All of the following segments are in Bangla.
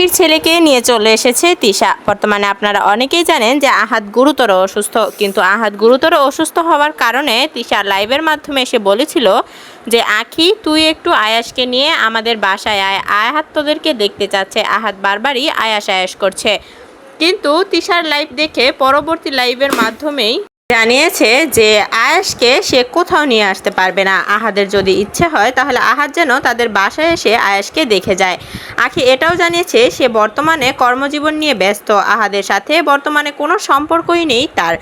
আখির ছেলেকে নিয়ে চলে এসেছে তিশা। বর্তমানে আপনারা অনেকেই জানেন যে আহাত গুরুতর অসুস্থ, কিন্তু আহাত গুরুতর অসুস্থ হওয়ার কারণে তিশা লাইভের মাধ্যমে এসে বলেছিল যে, আখি, তুই একটু আয়াসকে নিয়ে আমাদের বাসায় আয়। আয়াত তোদেরকে দেখতে চাচ্ছে। আহাত বারবারই আয়াস আয়াস করছে। কিন্তু তিশার লাইভ দেখে পরবর্তী লাইভের মাধ্যমেই জানিয়েছে যে আয়াসকে সে কোথাও নিয়ে আসতে পারবে না। আহাদের যদি ইচ্ছে হয়, তাহলে আহাদ যেন তাদের বাসায় এসে আয়াসকে দেখে যায়। আখি এটাও জানিয়েছে, সে বর্তমানে কর্মজীবন নিয়ে ব্যস্ত। আহাদের সাথে বর্তমানে কোনো সম্পর্কই নেই তার।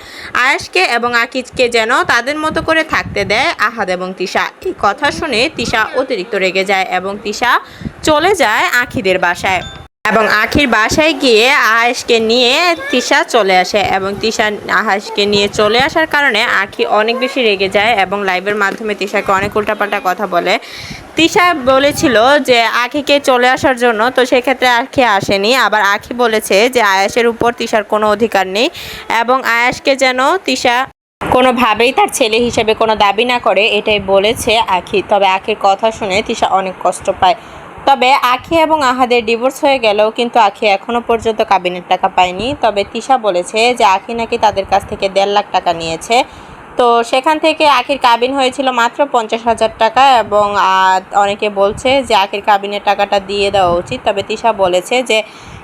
আয়াসকে এবং আকিজকে যেন তাদের মতো করে থাকতে দেয় আহাদ এবং তিশা। এই কথা শুনে তিশা অতিরিক্ত রেগে যায় এবং তিশা চলে যায় আখিদের বাসায়। এবং আখির বাসায় গিয়ে আহাসকে নিয়ে তিশা চলে আসে এবং তিশা আহাসকে নিয়ে চলে আসার কারণে আখি অনেক বেশি রেগে যায় এবং লাইভের মাধ্যমে তিশাকে অনেক উল্টাপাল্টা কথা বলে। তিশা বলেছিল যে আখিকে চলে আসার জন্য, তো সেক্ষেত্রে আখি আসেনি। আবার আখি বলেছে যে আয়াসের উপর তিশার কোনো অধিকার নেই এবং আয়াসকে যেন তিশা কোনোভাবেই তার ছেলে হিসেবে কোনো দাবি না করে, এটাই বলেছে আখি। তবে আখির কথা শুনে তিশা অনেক কষ্ট পায়। তবে আখি এবং আহাদের ডিভোর্স হয়ে গেলেও কিন্তু আখি এখনও পর্যন্ত কাবিনের টাকা পায়নি। তবে তিশা বলেছে যে আখি নাকি তাদের কাছ থেকে দেড় লাখ টাকা নিয়েছে। তো সেখান থেকে আখির কাবিন হয়েছিল মাত্র পঞ্চাশ হাজার টাকা এবং অনেকে বলছে যে আখির কাবিনের টাকাটা দিয়ে দেওয়া উচিত। তবে তিশা বলেছে যে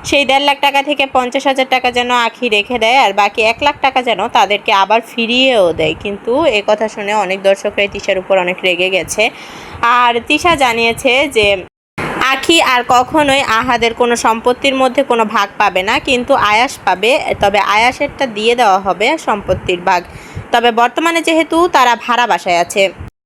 সেই দেড় লাখ টাকা থেকে পঞ্চাশ হাজার টাকা যেন আখি রেখে দেয় আর বাকি এক লাখ টাকা যেন তাদেরকে আবার ফিরিয়েও দেয়। কিন্তু এ কথা শুনে অনেক দর্শকরাই তিশার উপর অনেক রেগে গেছে। আর তিশা জানিয়েছে যে আখি আর কখনোই আহাদের কোনো সম্পত্তির মধ্যে কোনো ভাগ পাবে না, কিন্তু আয়াস পাবে, তবে আয়াসেরটা দিয়ে দেওয়া হবে সম্পত্তির ভাগ। তবে বর্তমানে যেহেতু তারা ভাড়া বাসায় আছে।